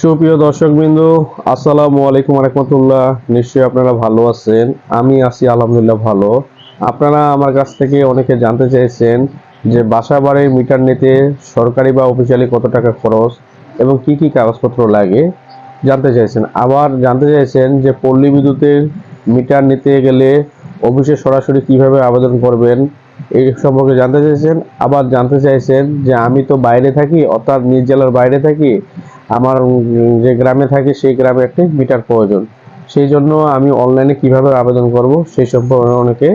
সুপ্রিয় দর্শকবৃন্দু, আসসালামু আলাইকুম রহমতুল্লাহ। নিশ্চয়ই আপনারা ভালো আছেন। আমি আছি আলহামদুলিল্লাহ ভালো। আপনারা আমার কাছ থেকে অনেকে জানতে চাইছেন যে বাসা বাড়ির মিটার নিতে সরকারি বা অফিসিয়ালি কত টাকা খরচ এবং কি কি কাগজপত্র লাগে জানতে চাইছেন আবার জানতে চাইছেন যে পল্লী বিদ্যুতের মিটার নিতে গেলে অফিসে সরাসরি কীভাবে আবেদন করবেন এই সম্পর্কে জানতে চাইছেন আবার জানতে চাইছেন যে আমি তো বাইরে থাকি, অর্থাৎ নিজ জেলার বাইরে থাকি আমার যে গ্রামে থাকি, সেই গ্রামে একটি মিটার প্রয়োজন। সেই জন্য আমি অনলাইনে কীভাবে আবেদন করব, সেই সম্পর্কে অনেকে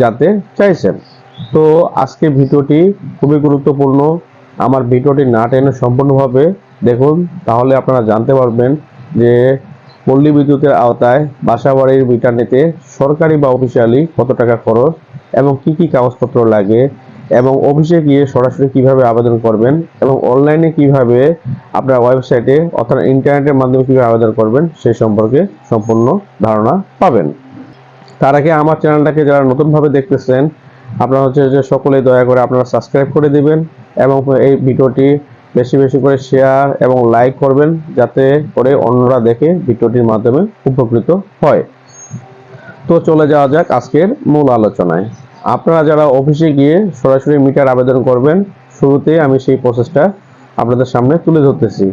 জানতে চাইছেন। তো আজকে ভিডিওটি খুবই গুরুত্বপূর্ণ। আমার ভিডিওটি না টেনে সম্পূর্ণভাবে দেখুন, তাহলে আপনারা জানতে পারবেন যে পল্লী বিদ্যুতের আওতায় বাসা বাড়ির মিটার নিতে সরকারি বা অফিসিয়ালি কত টাকা খরচ এবং কি কি কাগজপত্র লাগে এবং অফিসে গিয়ে সরাসরি কীভাবে আবেদন করবেন এবং অনলাইনে কীভাবে আপনার ওয়েবসাইটে অর্থাৎ ইন্টারনেটের মাধ্যমে কীভাবে আবেদন করবেন সেই সম্পর্কে সম্পূর্ণ ধারণা পাবেন। তার আগে আমার চ্যানেলটাকে যারা নতুনভাবে দেখতেছেন, আপনারা হচ্ছে যে সকলে দয়া করে আপনারা সাবস্ক্রাইব করে দিবেন এবং এই ভিডিওটি বেশি বেশি করে শেয়ার এবং লাইক করবেন যাতে করে অন্যরা দেখে ভিডিওটির মাধ্যমে উপকৃত হয়। তো চলে যাওয়া যাক আজকের মূল আলোচনায়। আপনারা যারা অফিসে গিয়ে সরাসরি মিটার আবেদন করবেন শুরুতে আমি সেই প্রসেসটা আপনাদের সামনে তুলে ধরতেছি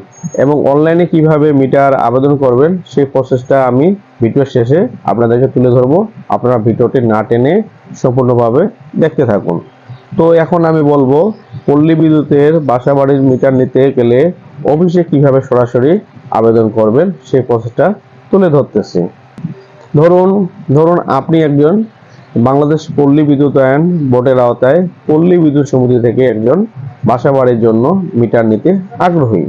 এবং অনলাইনে কীভাবে মিটার আবেদন করবেন, সেই প্রসেসটা আমি ভিডিওর শেষে আপনাদেরকে তুলে ধরবো। আপনারা ভিডিওটি না টেনে সম্পূর্ণভাবে দেখতে থাকুন। তো এখন আমি বলব, পল্লী বিদ্যুতের বাসা বাড়ির মিটার নিতে গেলে অফিসে কীভাবে সরাসরি আবেদন করবেন, সেই প্রসেসটা তুলে ধরতেছি। ধরুন ধরুন আপনি একজন বাংলাদেশ পল্লী বিদ্যুতায়ন বোর্ডের আওতায় পল্লী বিদ্যুৎ সমিতি থেকে একজন বাসা বাড়ির জন্য মিটার নিতে আগ্রহী।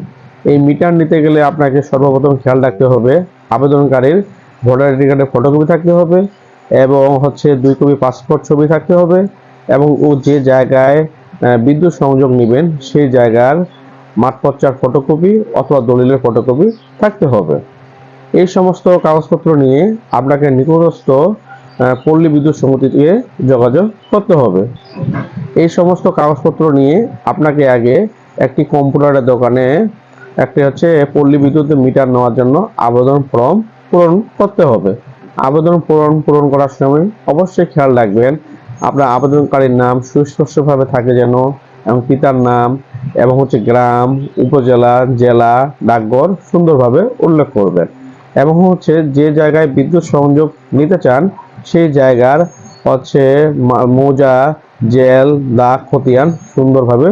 এই মিটার নিতে গেলে আপনাকে সর্বপ্রথম খেয়াল রাখতে হবে, আবেদনকারীর ভোটার আইডি কার্ডের ফটোকপি থাকতে হবে এবং হচ্ছে দুই কপি পাসপোর্ট ছবি থাকতে হবে এবং ও যে জায়গায় বিদ্যুৎ সংযোগ নেবেন সেই জায়গার মাঠপর্চার ফটোকপি অথবা দলিলের ফটোকপি থাকতে হবে। এই সমস্ত কাগজপত্র নিয়ে আপনাকে নিকটস্থ পল্লী বিদ্যুৎ সমিতিতে যোগাযোগ করতে হবে। এই সমস্ত কাগজপত্র নিয়ে আপনাকে আগে একটি কম্পিউটারের দোকানে একটি হচ্ছে পল্লী বিদ্যুতের মিটার নেওয়ার জন্য আবেদন ফর্ম পূরণ করতে হবে। আবেদন পূরণ পূরণ করার সময় অবশ্যই খেয়াল রাখবেন, আপনার আবেদনকারীর নাম সুস্পষ্টভাবে থাকে যেন এবং পিতার নাম এবং হচ্ছে গ্রাম, উপজেলা, জেলা ডাকঘর সুন্দরভাবে উল্লেখ করবেন। এবং হচ্ছে যে জায়গায় বিদ্যুৎ সংযোগ নিতে চান সেই জায়গার হচ্ছে মৌজা, জেল, দাগ, খতিয়ান সুন্দরভাবে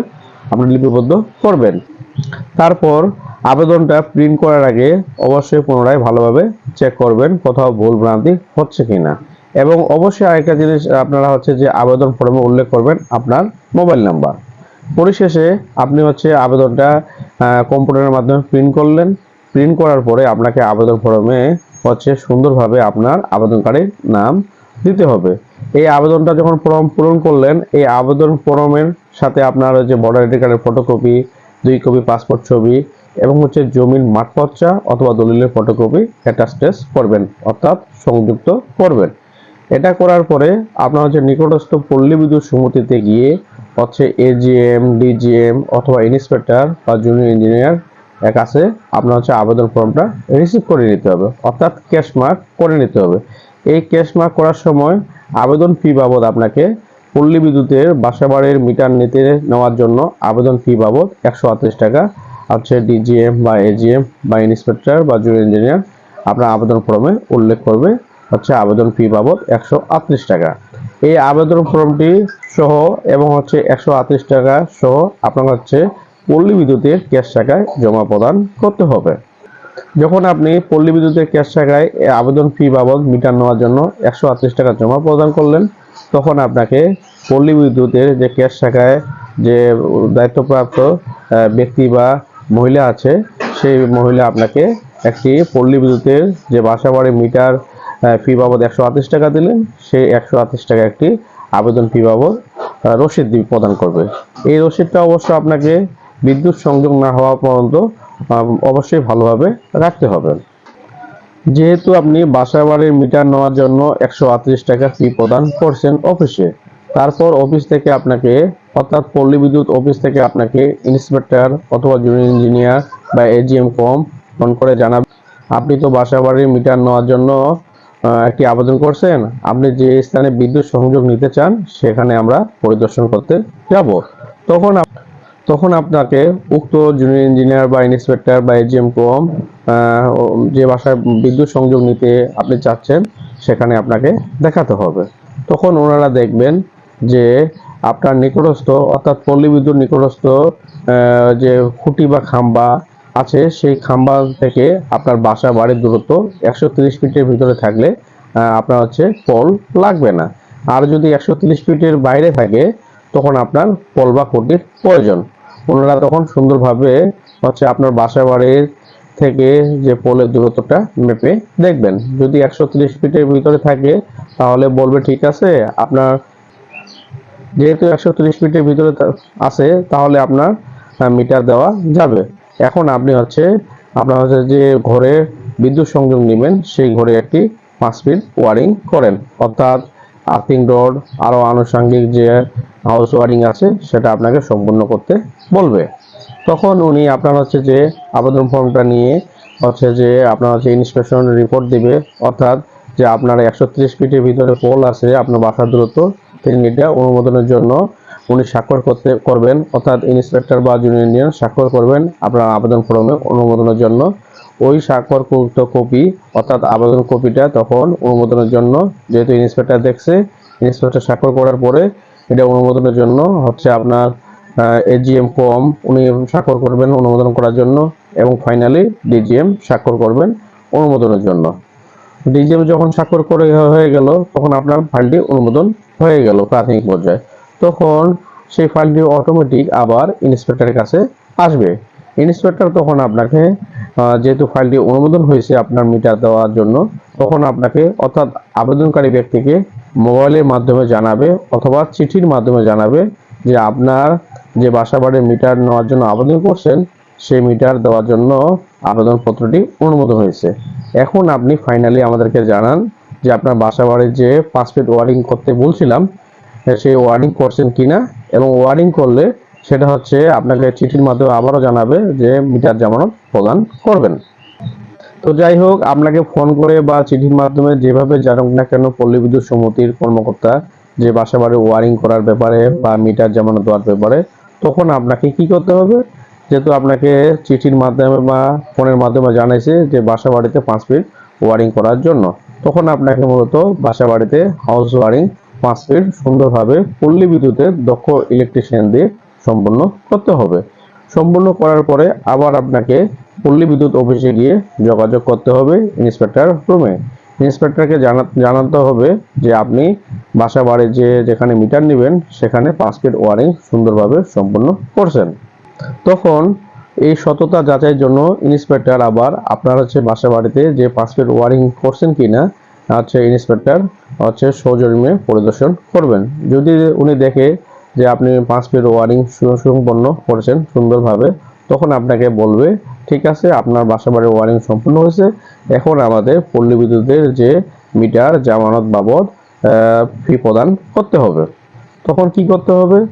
আপনি লিপিবদ্ধ করবেন। তারপর আবেদনটা প্রিন্ট করার আগে অবশ্যই পুনরায় ভালোভাবে চেক করবেন কোথাও ভুল ভ্রান্তি হচ্ছে কি না এবং অবশ্যই আরেকটা জিনিস আপনারা হচ্ছে যে আবেদন ফর্মে উল্লেখ করবেন আপনার মোবাইল নাম্বার। পরিশেষে আপনি হচ্ছে আবেদনটা কম্পিউটারের মাধ্যমে প্রিন্ট করলেন। প্রিন্ট করার পরে আপনাকে আবেদন ফর্মে হচ্ছে সুন্দরভাবে আপনার আবেদনকারীর নাম দিতে হবে। এই আবেদনটা যখন ফর্ম পূরণ করলেন, এই আবেদন ফর্মের সাথে আপনার হচ্ছে ভোটার আইডি কার্ডের ফটোকপি দুই কপি পাসপোর্ট ছবি এবং হচ্ছে জমির মাঠপর্চা অথবা দলিলের ফটোকপি অ্যাটাস্টেস করবেন, অর্থাৎ সংযুক্ত করবেন। এটা করার পরে আপনার হচ্ছে নিকটস্থ পল্লী বিদ্যুৎ সমিতিতে গিয়ে হচ্ছে এজিএম ডিজিএম অথবা ইন্সপেক্টর বা জুনিয়র ইঞ্জিনিয়ার এর কাছে আপনার হচ্ছে আবেদন ফর্মটা রিসিভ করে নিতে হবে, অর্থাৎ ক্যাশ মার্ক করে নিতে হবে। এই ক্যাশ মার্ক করার সময় আবেদন ফি বাবদ আপনাকে পল্লী বিদ্যুতের বাসাবাড়ির মিটার নিতে নেওয়ার জন্য আবেদন ফি বাবদ একশো আটত্রিশ টাকা। হচ্ছে ডিজিএম বা এজিএম বা ইন্সপেক্টর বা জুনিয়র ইঞ্জিনিয়ার আপনার আবেদন ফর্মে উল্লেখ করবে, হচ্ছে আবেদন ফি বাবদ একশো আটত্রিশ টাকা। এই আবেদন ফর্মটি সহ এবং হচ্ছে একশো আটত্রিশ টাকা সহ আপনার হচ্ছে পল্লী বিদ্যুতের ক্যাশ টাকায় জমা প্রদান করতে হবে। যখন আপনি পল্লী বিদ্যুতের ক্যাশ এ আবেদন ফি বাবদ মিটার নেওয়ার জন্য একশো আটত্রিশ টাকা জমা প্রদান করলেন, তখন আপনাকে পল্লী বিদ্যুতের যে ক্যাশ টাকায় যে দায়িত্বপ্রাপ্ত ব্যক্তি বা মহিলা আছে, সেই মহিলা আপনাকে একটি পল্লী বিদ্যুতের যে বাসা বাড়ি মিটার ফি বাবদ একশো আটত্রিশ টাকা দিলেন, সেই একশো আটত্রিশ টাকা একটি আবেদন ফি বাবদ রসিদ প্রদান করবে। এই রসিদটা অবশ্য আপনাকে বিদ্যুৎ সংযোগ না হওয়া পর্যন্ত অবশ্যই ভালোভাবে রাখতে হবে। যেহেতু আপনি বাসা বাড়ির মিটার নেওয়ার জন্য একশো আটত্রিশ টাকা ফি প্রদান করছেন অফিসে তারপর অফিস থেকে আপনাকে, অর্থাৎ পল্লী বিদ্যুৎ অফিস থেকে আপনাকে ইন্সপেক্টর অথবা জুনিয়র ইঞ্জিনিয়ার বা এজিএম কম ফোন করে জানাবেন আপনি তো বাসা বাড়ির মিটার নেওয়ার জন্য একটি আবেদন করছেন? আপনি যে স্থানে বিদ্যুৎ সংযোগ নিতে চান, সেখানে আমরা পরিদর্শন করতে যাব। তখন আপনাকে উক্ত জুনিয়র ইঞ্জিনিয়ার বা ইন্সপেক্টর বা এজিএম কম যে বাসায় বিদ্যুৎ সংযোগ নিতে আপনি চাচ্ছেন, সেখানে আপনাকে দেখাতে হবে। তখন ওনারা দেখবেন যে আপনার নিকটস্থ, অর্থাৎ পল্লী বিদ্যুৎ নিকটস্থ যে খুঁটি বা খাম্বা আছে, সেই খাম্বা থেকে আপনার বাসা বাড়ির দূরত্ব একশো তিরিশ ফিটের ভিতরে থাকলে আপনার হচ্ছে পল লাগবে না। আর যদি একশো তিরিশ ফিটের বাইরে থাকে, তখন আপনার পল বা খুঁটির প্রয়োজন। ওনারা তখন সুন্দরভাবে হচ্ছে আপনার বাসা বাড়ির থেকে যে পোলের দূরত্বটা মেপে দেখবেন। যদি একশো তিরিশ ফিটের ভিতরে থাকে, তাহলে বলবে ঠিক আছে, আপনার যেহেতু একশো তিরিশ ফিটের ভিতরে আছে, তাহলে আপনার মিটার দেওয়া যাবে। এখন আপনি হচ্ছে, আপনার হচ্ছে যে ঘরে বিদ্যুৎ সংযোগ নেবেন, সেই ঘরে একটি পাঁচ ফিট ওয়ারিং করেন। অর্থাৎ আর্থিং ডোর আরও আনুষঙ্গিক যে হাউস ওয়ারিং আছে, সেটা আপনাকে সম্পূর্ণ করতে বলবে। তখন উনি আপনার হচ্ছে যে আবেদন ফর্মটা নিয়ে হচ্ছে যে আপনার হচ্ছে ইন্সপেকশন রিপোর্ট দিবে, অর্থাৎ যে আপনার একশো ত্রিশ ফিটের ভিতরে পোল আছে, আপনার বাসার দূরত্ব, তিনি এটা অনুমোদনের জন্য উনি স্বাক্ষর করতে, করবেন। অর্থাৎ ইন্সপেক্টর বা জুনিয়র ইঞ্জিনিয়ার স্বাক্ষর করবেন আপনার আবেদন ফর্মে অনুমোদনের জন্য। ওই স্বাক্ষরকৃত কপি, অর্থাৎ আবেদন কপিটা তখন অনুমোদনের জন্য, যেহেতু ইন্সপেক্টর দেখছে ইন্সপেক্টর স্বাক্ষর করার পরে এটা অনুমোদনের জন্য হচ্ছে আপনার এজিএম কম উনি স্বাক্ষর করবেন অনুমোদন করার জন্য, এবং ফাইনালি ডিজিএম স্বাক্ষর করবেন অনুমোদনের জন্য। ডিজিএম যখন স্বাক্ষর করে হয়ে গেল, তখন আপনার ফাইলটি অনুমোদন হয়ে গেল প্রাথমিক পর্যায়ে। তখন সেই ফাইলটি অটোমেটিক আবার ইন্সপেক্টরের কাছে আসবে। ইন্সপেক্টর তখন আপনাকে যেহেতু ফাইলটি অনুমোদন হয়েছে আপনার মিটার দেওয়ার জন্য, তখন আপনাকে অর্থাৎ আবেদনকারী ব্যক্তিকে মোবাইলের মাধ্যমে জানাবে অথবা চিঠির মাধ্যমে জানাবে যে আপনার যে বাসা বাড়ির মিটার নেওয়ার জন্য আবেদন করছেন, সেই মিটার দেওয়ার জন্য আবেদনপত্রটি অনুমোদন হয়েছে। এখন আপনি ফাইনালি আমাদেরকে জানান যে আপনার বাসা বাড়ির যে ফিট ওয়ারিং করতে বলছিলাম সেই ওয়ারিং করছেন কিনা এবং ওয়ারিং করলে সেটা হচ্ছে আপনাকে চিঠির মাধ্যমে আবারও জানাবে যে মিটার জামানত প্রদান করবেন। তো যাই হোক, আপনাকে ফোন করে বা চিঠির মাধ্যমে যেভাবে জানুক না কেন পল্লী বিদ্যুৎ সমিতির কর্মকর্তা যে বাসা বাড়ি ওয়ারিং করার ব্যাপারে বা মিটার জামানত দেওয়ার ব্যাপারে, তখন আপনাকে কি করতে হবে? যেহেতু আপনাকে চিঠির মাধ্যমে বা ফোনের মাধ্যমে জানাইছে যে বাসা বাড়িতে পাঁচ ফিট ওয়ারিং করার জন্য। তখন আপনাকে মূলত বাসা বাড়িতে হাউস ওয়ারিং পাঁচ ফিট সুন্দরভাবে পল্লী বিদ্যুতের দক্ষ ইলেকট্রিশিয়ান দিয়ে সম্পূর্ণ করতে হবে। সম্পূর্ণ করার পরে আবার আপনাকে পল্লী বিদ্যুৎ অফিসে গিয়ে যোগাযোগ করতে হবে ইন্সপেক্টর রুমে। ইন্সপেক্টরকে জানা, জানাতে হবে যে আপনি বাসা বাড়ির যে যেখানে মিটার নেবেন, সেখানে পাঁচ ফিট ওয়ারিং সুন্দরভাবে সম্পন্ন করছেন। তখন এই সততা যাচাইয়ের জন্য ইন্সপেক্টর আবার আপনার হচ্ছে বাসা বাড়িতে যে পাঁচ ওয়ারিং করছেন কিনা হচ্ছে ইন্সপেক্টর হচ্ছে সৌজন্যে পরিদর্শন করবেন। যদি উনি দেখে যে আপনি পাঁচ ফিট ওয়ারিং সু- সম্পন্ন করেছেন সুন্দরভাবে, তখন আপনাকে বলবে, ঠিক আছে, আপনার বাসা বাড়ির ওয়ারিং সম্পূর্ণ হয়েছে। এখন আমাদের পল্লী বিদ্যুতের যে মিটার, জামানত বাবদ ফি প্রদান করতে হবে। তখন কি করতে হবে?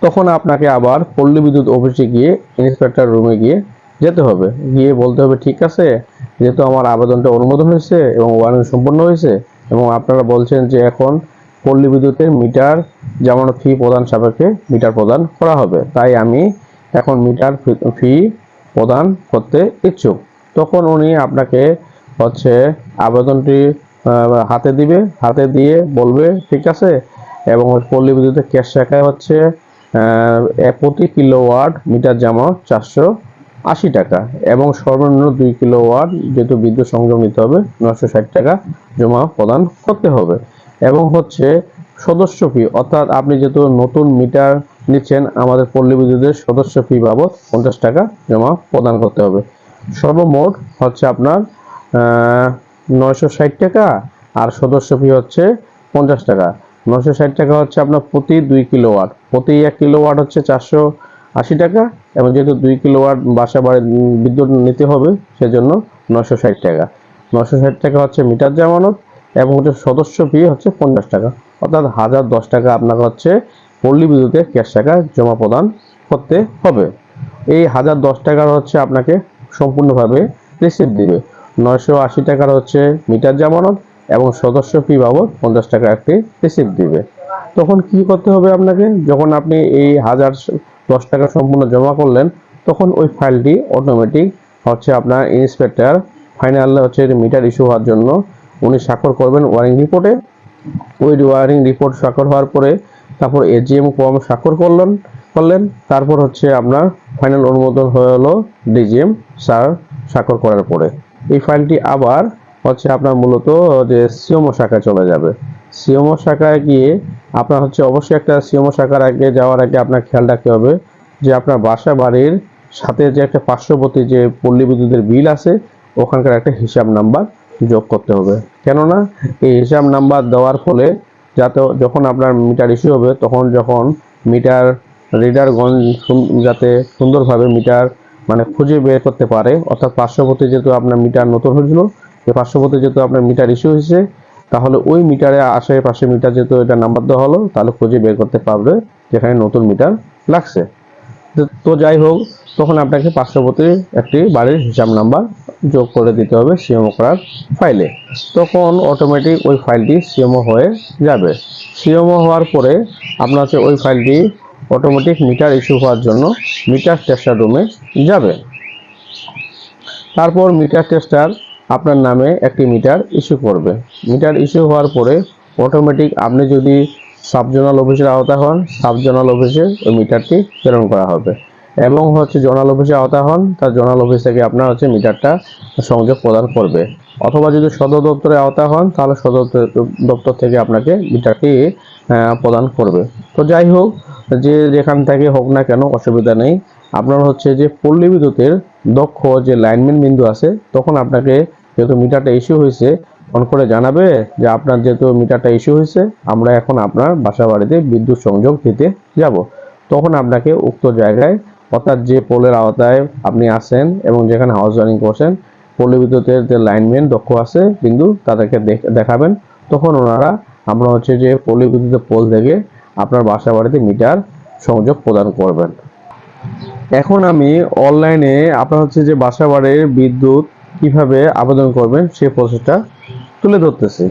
তখন আপনাকে আবার পল্লী বিদ্যুৎ অফিসে গিয়ে ইন্সপেক্টর রুমে গিয়ে যেতে হবে। গিয়ে বলতে হবে, ঠিক আছে, যেহেতু আমার আবেদনটা অনুমোদন হয়েছে এবং ওয়ারেন্ট সম্পন্ন হয়েছে এবং আপনারা বলছেন যে এখন পল্লী বিদ্যুতের মিটার যেমন ফি প্রদান সাপেক্ষে মিটার প্রদান করা হবে। তাই আমি এখন মিটার ফি প্রদান করতে ইচ্ছুক। তখন উনি আপনাকে হচ্ছে আবেদনটি হাতে দিবে, হাতে দিয়ে বলবে, ঠিক আছে? এবং পল্লী বিদ্যুতের ক্যাশ শাখায় হচ্ছে প্রতি কিলোওয়াট মিটার জমা চারশো আশি টাকা এবং সর্বনিম্ন দুই কিলোওয়াট যেহেতু বিদ্যুৎ সংযোগ নিতে হবে নশো ষাট টাকা জমা প্রদান করতে হবে। এবং হচ্ছে সদস্য ফি অর্থাৎ আপনি যেহেতু নতুন মিটার নিচ্ছেন, আমাদের পল্লী বিদ্যুতের সদস্য ফি বাবদ পঞ্চাশ টাকা জমা প্রদান করতে হবে। সর্বমোট হচ্ছে আপনার নয়শো ষাট টাকা, আর সদস্য ফি হচ্ছে পঞ্চাশ টাকা। নশো ষাট টাকা হচ্ছে আপনার প্রতি দুই কিলোওয়াট প্রতি এক কিলোওয়াট হচ্ছে চারশো আশি টাকা, এবং যেহেতু দুই কিলোওয়াট বাসা বাড়ি বিদ্যুৎ নিতে হবে, সেজন্য নশো ষাট টাকা। নশো ষাট টাকা হচ্ছে মিটার জামানত এবং হচ্ছে সদস্য ফি হচ্ছে পঞ্চাশ টাকা। অর্থাৎ হাজার দশ টাকা আপনাকে হচ্ছে পল্লী বিদ্যুতের ক্যাশ টাকা জমা প্রদান করতে হবে। এই হাজার দশ টাকার হচ্ছে আপনাকে সম্পূর্ণভাবে রিসিপ্ট দিবে। নয়শো আশি টাকার হচ্ছে মিটার জামানত এবং সদস্য ফি বাবদ পঞ্চাশ টাকা একটি রিসিপ্ট দিবে। তখন কি করতে হবে আপনাকে? যখন আপনি এই হাজার দশ টাকা সম্পূর্ণ জমা করলেন, তখন ওই ফাইলটি অটোমেটিক হচ্ছে আপনার ইন্সপেক্টর ফাইনাল হচ্ছে মিটার ইস্যু হওয়ার জন্য উনি স্বাক্ষর করবেন ওয়ারিং রিপোর্টে। ওই ওয়ারিং রিপোর্ট স্বাক্ষর হওয়ার পরে তারপর এজিএম কম স্বাক্ষর করলেন করলেন। তারপর হচ্ছে আপনার ফাইনাল অনুমোদন হয়ে হলো ডিজিএম স্যার স্বাক্ষর করার পরে। এই ফাইলটি আবার হচ্ছে আপনার মূলত যে সিওমো শাখায় চলে যাবে। সিওমো শাখায় গিয়ে আপনার হচ্ছে অবশ্যই একটা সিওমো শাখার আগে যাওয়ার আগে আপনার খেয়াল রাখতে হবে যে আপনার বাসা বাড়ির সাথে যে একটা পার্শ্ববর্তী যে পল্লী বিদ্যুতের বিল আছে, ওখানকার একটা হিসাব নাম্বার যোগ করতে হবে। কেননা এই হিসাব নাম্বার দেওয়ার ফলে যাতে যখন আপনার মিটার ইস্যু হবে, তখন যখন মিটার রিডারগণ যাতে সুন্দরভাবে মিটার মানে খুঁজে বের করতে পারে, অর্থাৎ পার্শ্ববর্তী যেহেতু আপনার মিটার নতুন হয়েছিল যে পার্শ্ববর্তী যেহেতু আপনার মিটার ইস্যু হয়েছে, তাহলে ওই মিটারে আশেপাশে মিটার যেহেতু এটা নাম্বার দেওয়া হলো, তাহলে খুঁজে বের করতে পারবে যেখানে নতুন মিটার লাগছে। তো- যাই হোক, তখন আপনাকে পার্শ্ববর্তী একটি বাড়ির হিসাব নাম্বার যোগ করে দিতে হবে সিএমও করার ফাইলে তখন অটোমেটিক ওই ফাইলটি সিএমও হয়ে যাবে। সিএমও হওয়ার পরে হচ্ছে ওই ফাইলটি অটোমেটিক মিটার ইস্যু হওয়ার জন্য মিটার টেস্টার রুমে যাবে। তারপর মিটার টেস্টার আপনার নামে একটি মিটার ইস্যু করবে। মিটার ইস্যু হওয়ার পরে অটোমেটিক আপনি যদি সাবজোনাল অফিসের আওতা হন, সাবজোনাল অফিসে ওই মিটারটি প্রেরণ করা হবে। এবং হচ্ছে জোনাল অফিসে আওতা হন, তার জোনাল অফিস থেকে আপনার হচ্ছে মিটারটা সংযোগ প্রদান করবে। অথবা যদি সদর দপ্তরে আওতা হন, তাহলে সদর দপ্তর থেকে আপনাকে মিটারটি প্রদান করবে। তো যাই হোক, যে যেখান থেকে হোক না কেন অসুবিধা নেই। আপনার হচ্ছে যে পল্লী বিদ্যুতের দক্ষ যে লাইনম্যান বিন্দু আছে, তখন আপনাকে যেহেতু মিটারটা ইস্যু হয়েছে ফোন করে জানাবে যে আপনার যেহেতু মিটারটা ইস্যু হয়েছে, আমরা এখন আপনার বাসা বাড়িতে বিদ্যুৎ সংযোগ দিতে যাব। তখন আপনাকে উক্ত জায়গায়, অর্থাৎ যে পোলের আওতায় আপনি আসেন এবং যেখানে হাউস ওয়ারিং করছেন পল্লী বিদ্যুতের যে লাইনম্যান দক্ষ আছে কিন্তু তাদেরকে দেখ- দেখাবেন। তখন ওনারা, আমরা হচ্ছে যে পল্লী বিদ্যুতের পোল থেকে আপনার বাসা বাড়িতে মিটার সংযোগ প্রদান করবেন। এখন আমি অনলাইনে আপনার হচ্ছে যে বাসা বাড়ির বিদ্যুৎ কীভাবে আবেদন করবেন, সে প্রসেসটা তুলে ধরতেছি।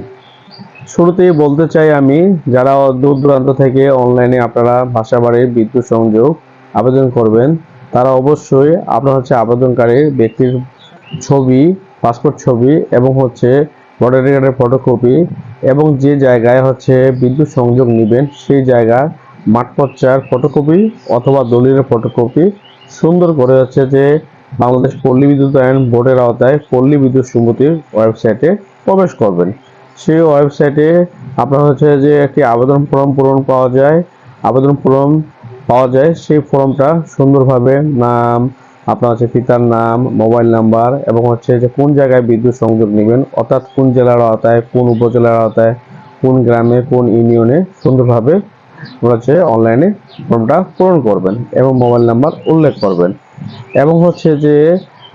শুরুতেই বলতে চাই আমি, যারা দূর দূরান্ত থেকে অনলাইনে আপনারা বাসা বাড়ির বিদ্যুৎ সংযোগ আবেদন করবেন, তারা অবশ্যই আপনার হচ্ছে আবেদনকারী ব্যক্তির ছবি পাসপোর্ট ছবি এবং হচ্ছে ভোটার কার্ডের ফটোকপি এবং যে জায়গায় হচ্ছে বিদ্যুৎ সংযোগ নেবেন, সেই জায়গার মাঠপর্চার ফটোকপি অথবা দলিলের ফটোকপি সুন্দর করে হচ্ছে যে বাংলাদেশ পল্লী বিদ্যুৎ আইন বোর্ডের আওতায় পল্লী বিদ্যুৎ সমিতির ওয়েবসাইটে প্রবেশ করবেন। সেই ওয়েবসাইটে আপনার হচ্ছে যে একটি আবেদন ফর্ম পূরণ পাওয়া যায়। আবেদন ফর্ম পাওয়া যায়। সেই ফর্মটা সুন্দরভাবে নাম, আপনার হচ্ছে পিতার নাম, মোবাইল নাম্বার এবং হচ্ছে যে কোন জায়গায় বিদ্যুৎ সংযোগ নেবেন, অর্থাৎ কোন জেলার আওতায়, কোন উপজেলার আওতায়, কোন গ্রামে, কোন ইউনিয়নে সুন্দরভাবে হচ্ছে অনলাইনে ফর্মটা পূরণ করবেন এবং মোবাইল নাম্বার উল্লেখ করবেন। এবং হচ্ছে যে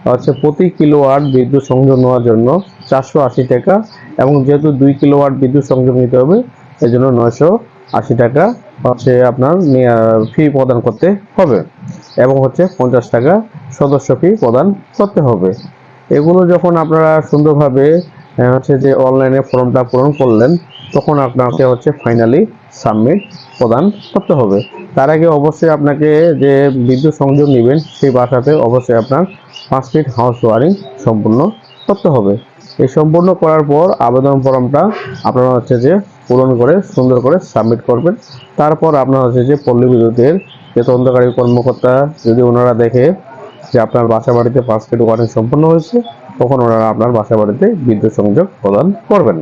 হচ্ছে প্রতি কিলোওয়াট বিদ্যুৎ সংযোগ নেওয়ার জন্য চারশো আশি টাকা এবং যেহেতু দুই কিলোওয়াট বিদ্যুৎ সংযোগ নিতে হবে এই জন্য নয়শো আশি টাকা হচ্ছে আপনার ফি প্রদান করতে হবে এবং হচ্ছে পঞ্চাশ টাকা সদস্য ফি প্রদান করতে হবে। এগুলো যখন আপনারা সুন্দরভাবে হচ্ছে যে অনলাইনে ফর্মটা পূরণ করলেন, তখন আপনাকে হচ্ছে ফাইনালি সাবমিট প্রদান করতে হবে। তার আগে অবশ্যই আপনাকে যে বিদ্যুৎ সংযোগ নেবেন, সেই বাসাতে অবশ্যই আপনার পাঁচ ফিট হাউস ওয়ারিং সম্পূর্ণ করতে হবে। এই সম্পূর্ণ করার পর আবেদন ফর্মটা আপনারা হচ্ছে যে পূরণ করে, সুন্দর করে সাবমিট করবেন। তারপর আপনার হচ্ছে যে পল্লী বিদ্যুতের যে তদন্তকারী কর্মকর্তা, যদি ওনারা দেখে যে আপনার বাসা বাড়িতে পাঁচ ফিট ওয়ারিং সম্পূর্ণ হয়েছে তখন ওনারা আপনার বাসা বাড়িতে বিদ্যুৎ সংযোগ প্রদান করবেন।